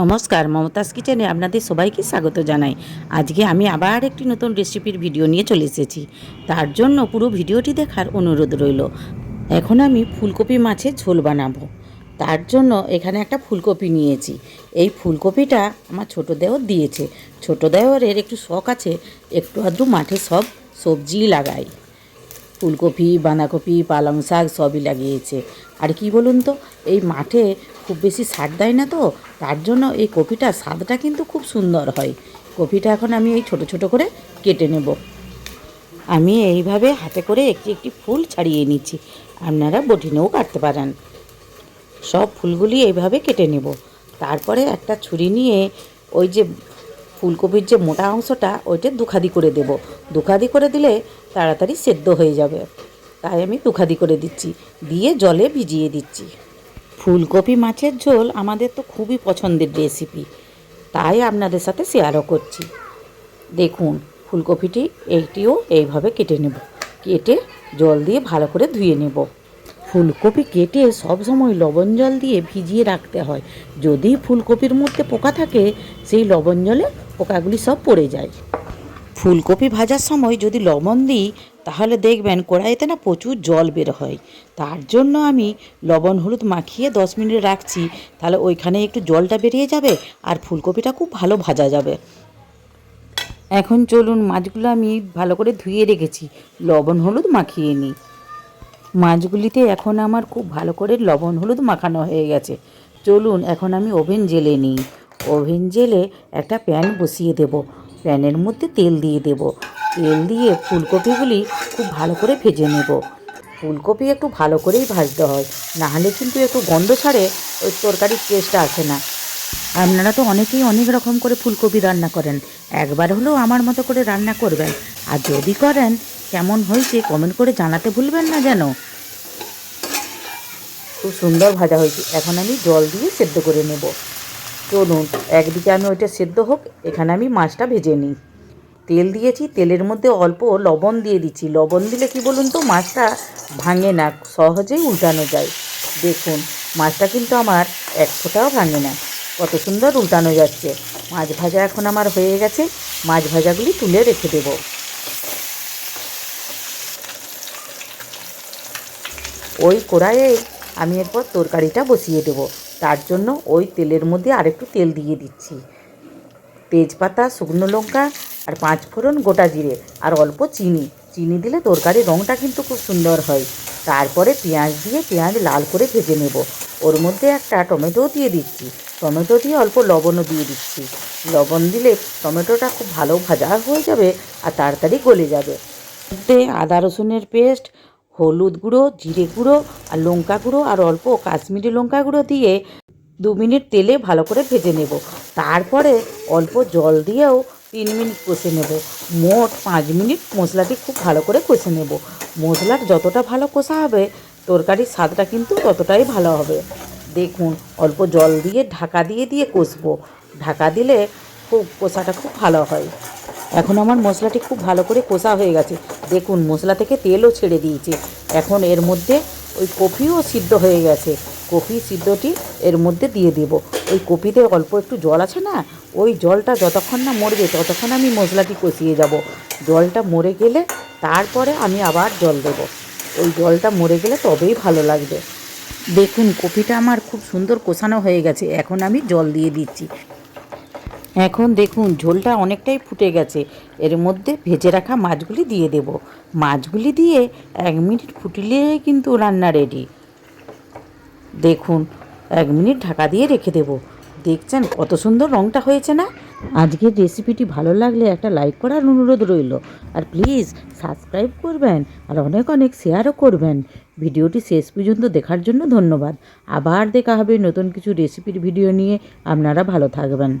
নমস্কার, মমতাজ কিচেনে আপনাদের সবাইকে স্বাগত জানাই। আজকে আমি আবার একটি নতুন রেসিপির ভিডিও নিয়ে চলে এসেছি। তার জন্য পুরো ভিডিওটি দেখার অনুরোধ রইল। এখন আমি ফুলকপি মাছের ঝোল বানাবো। তার জন্য এখানে একটা ফুলকপি নিয়েছি। এই ফুলকপিটা আমার ছোটো দেওর দিয়েছে। ছোটো দেওরের একটু শখ আছে, একটু আধটু মাঠে সব সবজি লাগাই। ফুলকপি, বাঁধাকপি, পালং শাক সবই লাগিয়েছে। আর কি বলুন তো, এই মাঠে খুব বেশি সার দেয় না তো, তার জন্য এই কপিটার স্বাদটা কিন্তু খুব সুন্দর হয়। কপিটা এখন আমি এই ছোট ছোট করে কেটে নেব। আমি এইভাবে হাতে করে একটি একটি ফুল ছাড়িয়ে নিচ্ছি। আপনারা বটিনেও কাটতে পারেন। সব ফুলগুলি এইভাবে কেটে নেব। তারপরে একটা ছুরি নিয়ে ওই যে ফুলকপির যে মোটা অংশটা, ওইটা দুখাদি করে দেব। দুখাদি করে দিলে তাড়াতাড়ি সেদ্ধ হয়ে যাবে। তাই আমি দুখাদি করে দিচ্ছি। দিয়ে জলে ভিজিয়ে দিচ্ছি। ফুলকপি মাছের ঝোল আমাদের তো খুবই পছন্দের রেসিপি তাই আপনাদের সাথে শেয়ারও করছি। দেখুন, ফুলকপিটি এইটিও এইভাবে কেটে নেব। কেটে জল দিয়ে ভালো করে ধুয়ে নেব। ফুলকপি কেটে সবসময় লবণ জল দিয়ে ভিজিয়ে রাখতে হয়। যদি ফুলকপির মধ্যে পোকা থাকে, সেই লবণ জলে পোকাগুলি সব পড়ে যায়। ফুলকপি ভাজার সময় যদি লবণ দিই, তাহলে দেখবেন কড়াইতে না প্রচুর জল বের হয়। তার জন্য আমি লবণ হলুদ মাখিয়ে দশ মিনিট রাখছি। তাহলে ওইখানে একটু জলটা বেরিয়ে যাবে আর ফুলকপিটা খুব ভালো ভাজা যাবে। এখন চলুন মাছগুলো আমি ভালো করে ধুয়ে রেখেছি। লবণ হলুদ মাখিয়ে নিই। মাছগুলিতে এখন আমার খুব ভালো করে লবণ হলুদ মাখানো হয়ে গেছে। চলুন এখন আমি ওভেন জেলে নিই। ওভেন জেলে একটা প্যান বসিয়ে দেব। প্যানের মধ্যে তেল দিয়ে দেব। তেল দিয়ে ফুলকপিগুলি খুব ভালো করে ভেজে নেব। ফুলকপি একটু ভালো করেই ভাজতে হয়, নাহলে কিন্তু একটু গন্ধ ছাড়ে, ওই তরকারির টেস্টটা আসে না। আপনারা তো অনেকেই অনেক রকম করে ফুলকপি রান্না করেন। একবার হলেও আমার মতো করে রান্না করবেন। আর যদি করেন, কেমন হয়েছে কমেন্ট করে জানাতে ভুলবেন না যেন। খুব সুন্দর ভাজা হয়েছে। এখন আমি জল দিয়ে সেদ্ধ করে নেব। চলুন, একদিকে আমি ওইটা সেদ্ধ হোক, এখানে আমি মাছটা ভেজে নিই। তেল দিয়েছি, তেলের মধ্যে অল্প লবণ দিয়ে দিচ্ছি। লবণ দিলে কি বলুন তো, মাছটা ভাঙে না, সহজেই উল্টানো যায়। দেখুন, মাছটা কিন্তু আমার এক ফোঁটাও ভাঙে না। কত সুন্দর উল্টানো যাচ্ছে। মাছ ভাজা এখন আমার হয়ে গেছে। মাছ ভাজাগুলি তুলে রেখে দেবো। ওই কড়াইয়ে আমি এরপর তরকারিটা বসিয়ে দেবো। তার জন্য ওই তেলের মধ্যে আরেকটু তেল দিয়ে দিচ্ছি। তেজপাতা, শুকনো লঙ্কা আর পাঁচ ফোড়ন গোটা জিরে আর অল্প চিনি। চিনি দিলে তরকারির রঙটা কিন্তু খুব সুন্দর হয়। তারপরে পেঁয়াজ দিয়ে পেঁয়াজ লাল করে ভেজে নেব। ওর মধ্যে একটা টমেটোও দিয়ে দিচ্ছি। টমেটো দিয়ে অল্প লবণও দিয়ে দিচ্ছি। লবণ দিলে টমেটোটা খুব ভালো ভাজা হয়ে যাবে আর তাড়াতাড়ি গলে যাবে। আদা রসুনের পেস্ট হলুদ গুঁড়ো, জিরে গুঁড়ো আর লঙ্কা গুঁড়ো আর অল্প কাশ্মীরি লঙ্কা গুঁড়ো দিয়ে দু মিনিট তেলে ভালো করে ভেজে নেব। তারপরে অল্প জল দিয়েও তিন মিনিট কষে নেব। মোট পাঁচ মিনিট মশলাটি খুব ভালো করে কষে নেব। মশলার যতটা ভালো কষা হবে, তরকারির স্বাদটা কিন্তু ততটাই ভালো হবে। দেখুন, অল্প জল দিয়ে ঢাকা দিয়ে দিয়ে কষবো। ঢাকা দিলে খুব কষাটা খুব ভালো হয়। এখন আমার মশলাটি খুব ভালো করে কষা হয়ে গেছে। দেখুন, মশলা থেকে তেলও ছেড়ে দিয়েছে। এখন এর মধ্যে ওই কপিও সিদ্ধ হয়ে গেছে। কপি সিদ্ধটি এর মধ্যে দিয়ে দেব। ওই কপিতে অল্প একটু জল আছে না, ওই জলটা যতক্ষণ না মরবে, ততক্ষণ আমি মশলাটি কষিয়ে যাব। জলটা মরে গেলে তারপরে আমি আবার জল দেব। ওই জলটা মরে গেলে তবেই ভালো লাগবে। দেখুন কপিটা আমার খুব সুন্দর কষানো হয়ে গেছে। এখন আমি জল দিয়ে দিচ্ছি। এখন দেখুন, ঝোলটা অনেকটাই ফুটে গেছে। এর মধ্যে ভেজে রাখা মাছগুলি দিয়ে দেব। মাছগুলি দিয়ে এক মিনিট ফুটিলে কিন্তু রান্না রেডি দেখুন, এক মিনিট ঢাকা দিয়ে রেখে দেব। দেখছেন কত সুন্দর রঙটা হয়েছে না? আজকের রেসিপিটি ভালো লাগলে একটা লাইক করার অনুরোধ রইল। আর প্লিজ সাবস্ক্রাইব করবেন আর অনেক অনেক শেয়ারও করবেন। ভিডিওটি শেষ পর্যন্ত দেখার জন্য ধন্যবাদ। আবার দেখা হবে নতুন কিছু রেসিপির ভিডিও নিয়ে। আপনারা ভালো থাকবেন।